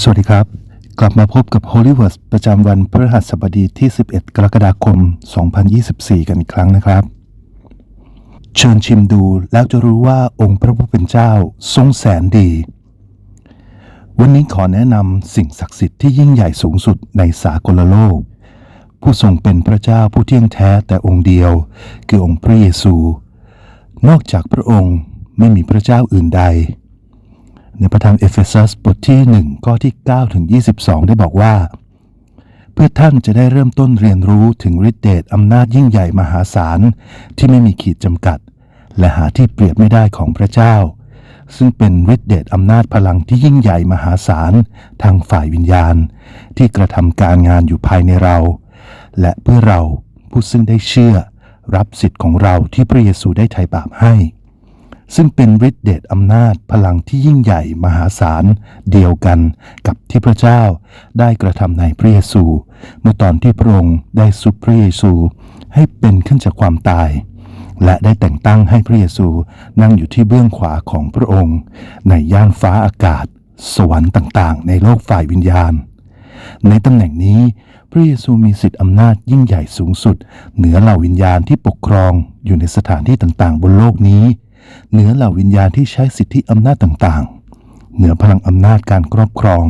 สวัสดีครับ กลับมาพบกับ Holy w o r d ประจำวันพฤหัสบดีที่ 11 กรกฎาคม 2024 กันอีกครั้งนะครับ เชิญชิมดูแล้วจะรู้ว่าองค์พระผู้เป็นเจ้าทรงแสนดี วันนี้ขอแนะนำสิ่งศักดิ์สิทธิ์ที่ยิ่งใหญ่สูงสุดในสากลโลก ผู้ทรงเป็นพระเจ้าผู้เที่ยงแท้แต่องค์เดียว คือองค์พระเยซู นอกจากพระองค์ไม่มีพระเจ้าอื่นใด ในพระธรรมเอเฟซัสบทที่ 1 ข้อที่ 9 ถึง 22 ได้บอกว่า เพื่อท่านจะได้เริ่มต้นเรียนรู้ถึงฤทธิเดชอำนาจยิ่งใหญ่มหาศาล ที่ไม่มีขีดจำกัด และหาที่เปรียบไม่ได้ของพระเจ้า ซึ่งเป็นฤทธิเดชอำนาจพลังที่ยิ่งใหญ่มหาศาล ทางฝ่ายวิญญาณ ที่กระทำการงานอยู่ภายในเรา และเพื่อเราผู้ซึ่งได้เชื่อรับสิทธิ์ของเราที่พระเยซูได้ไถ่บาปให้ ซึ่งเป็นฤทธิเดชอำนาจพลังที่ยิ่งใหญ่มหาศาล เดียวกันกับที่พระเจ้าได้กระทำในพระเยซู เมื่อตอนที่พระองค์ได้สุปพระเยซู ให้เป็นขึ้นจากความตาย และได้แต่งตั้งให้พระเยซูนั่งอยู่ที่เบื้องขวาของพระองค์ ในย่านฟ้าอากาศ สวรรค์ต่างๆ ในโลกฝ่ายวิญญาณ ในตำแหน่งนี้พระเยซูมีสิทธิอำนาจยิ่งใหญ่สูงสุด เหนือเหล่าวิญญาณที่ปกครองอยู่ในสถานที่ต่างๆ บนโลกนี้ เหนือเหล่าวิญญาณที่ใช้สิทธิอำนาจต่างๆ เหนือพลังอำนาจการครอบครอง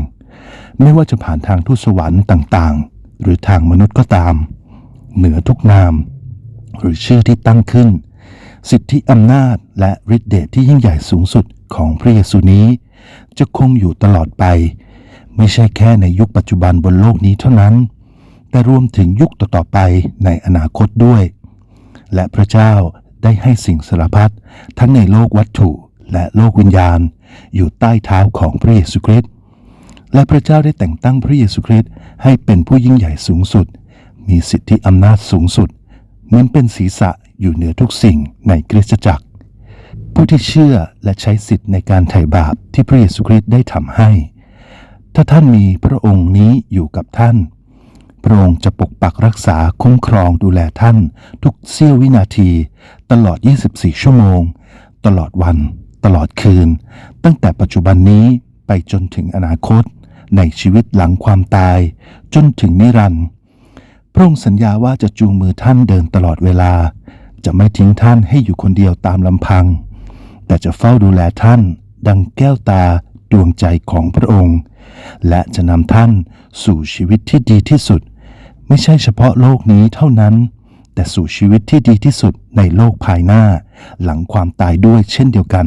ไม่ว่าจะผ่านทางทูตสวรรค์ต่างๆ หรือทางมนุษย์ก็ตาม เหนือทุกนาม หรือชื่อที่ตั้งขึ้น สิทธิอำนาจและฤทธิเดชที่ยิ่งใหญ่สูงสุดของพระเยซูนี้ จะคงอยู่ตลอดไป ไม่ใช่แค่ในยุคปัจจุบันบนโลกนี้เท่านั้น แต่รวมถึงยุคต่อๆไปในอนาคตด้วย และพระเจ้า ได้ให้สิ่งสารพัดทั้งในโลกวัตถุและโลกวิญญาณ อยู่ใต้เท้าของพระเยซูคริสต์และพระเจ้าได้แต่งตั้งพระเยซูคริสต์ให้เป็นผู้ยิ่งใหญ่สูงสุด มีสิทธิอำนาจสูงสุด เหมือนเป็นศีรษะอยู่เหนือทุกสิ่งในคริสตจักร ผู้ที่เชื่อและใช้สิทธิ์ในการไถ่บาปที่พระเยซูคริสต์ได้ทำให้ ถ้าท่านมีพระองค์นี้อยู่กับท่าน พระองค์จะปกปักรักษาคุ้มครองดูแลท่าน ทุกเสี้ยววินาที ตลอด 24 ชั่วโมง ตลอดวัน ตลอดคืน ตั้งแต่ปัจจุบันนี้ไปจนถึงอนาคต ในชีวิตหลังความตาย จนถึงนิรันดร์พระองค์สัญญาว่าจะจูงมือท่านเดินตลอดเวลา จะไม่ทิ้งท่านให้อยู่คนเดียวตามลำพัง แต่จะเฝ้าดูแลท่าน ดังแก้วตาดวงใจของพระองค์ และจะนำท่านสู่ชีวิตที่ดีที่สุด ไม่ใช่เฉพาะโลกนี้เท่านั้น แต่สู่ชีวิตที่ดีที่สุดในโลกภายหน้า หลังความตายด้วยเช่นเดียวกัน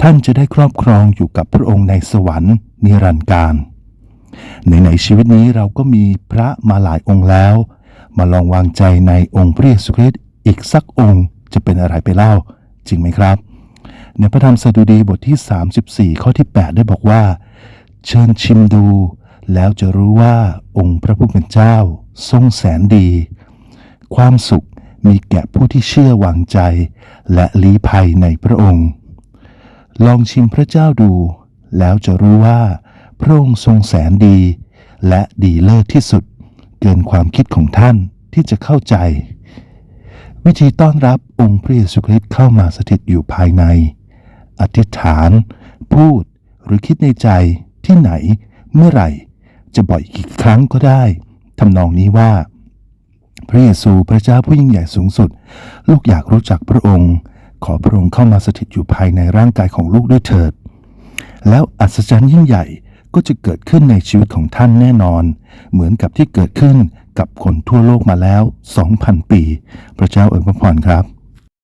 ท่านจะได้ครอบครองอยู่กับพระองค์ในสวรรค์นิรันดร์การในในๆชีวิตนี้เราก็มีพระมาหลายองค์แล้ว มาลองวางใจในองค์พระเยซูคริสต์อีกสักองค์จะเป็นอะไรไปเล่า จริงไหมครับ ในพระธรรมสดุดีบทที่ 34 ข้อที่ 8 ได้บอกว่า เชิญชิมดู แล้วจะรู้ว่าองค์พระผู้เป็นเจ้าทรงแสนดี ความสุขมีแก่ผู้ที่เชื่อวางใจ และลี้ภัยในพระองค์ ลองชิมพระเจ้าดู แล้วจะรู้ว่าพระองค์ทรงแสนดี และดีเลิศที่สุด เกินความคิดของท่านที่จะเข้าใจ วิธีต้อนรับองค์พระเยซูคริสต์เข้ามาสถิตอยู่ภายใน อธิษฐาน พูดหรือคิดในใจที่ไหนเมื่อไหร่ จะบ่อยกี่ครั้งก็ได้ทำนองนี้ว่า พระเยซูพระเจ้าผู้ยิ่งใหญ่สูงสุด ลูกอยากรู้จักพระองค์ ขอพระองค์เข้ามาสถิตอยู่ภายในร่างกายของลูกด้วยเถิด แล้วอัศจรรย์ยิ่งใหญ่ก็จะเกิดขึ้นในชีวิตของท่านแน่นอน เหมือนกับที่เกิดขึ้นกับคนทั่วโลกมาแล้ว 2,000 ปี พระเจ้าอวยพรครับ